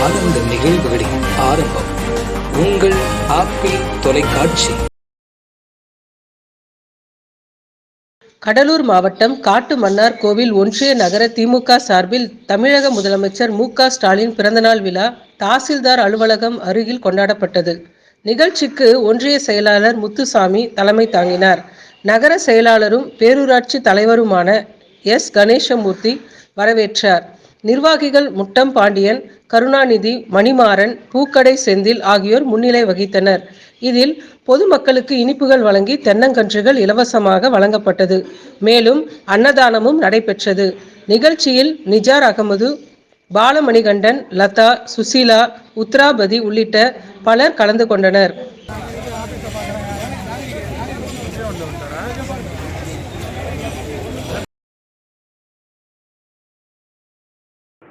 ஆனந்த நிகழ்வுகளின் ஆரம்பம். உங்கள் ஆப்பிள் தொலைக்காட்சி. கடலூர் மாவட்டம் காட்டு மன்னார் கோவில் ஒன்றிய நகர திமுக சார்பில் தமிழக முதலமைச்சர் மு க ஸ்டாலின் பிறந்தநாள் விழா தாசில்தார் அலுவலகம் அருகில் கொண்டாடப்பட்டது. நிகழ்ச்சிக்கு ஒன்றிய செயலாளர் முத்துசாமி தலைமை தாங்கினார். நகர செயலாளரும் பேரூராட்சி தலைவருமான எஸ். கணேசமூர்த்தி வரவேற்றார். நிர்வாகிகள் முட்டம் பாண்டியன் கருணாநிதி மணிமாறன் பூக்கடை செந்தில் ஆகியோர் முன்னிலை வகித்தனர். இதில் பொதுமக்களுக்கு இனிப்புகள் வழங்கி தென்னங்கன்றுகள் இலவசமாக வழங்கப்பட்டது. மேலும் அன்னதானமும் நடைபெற்றது. நிகழ்ச்சியில் நிஜார் அகமது பாலமணிகண்டன் லதா சுசீலா உத்ராபதி உள்ளிட்ட பலர் கலந்து கொண்டனர்.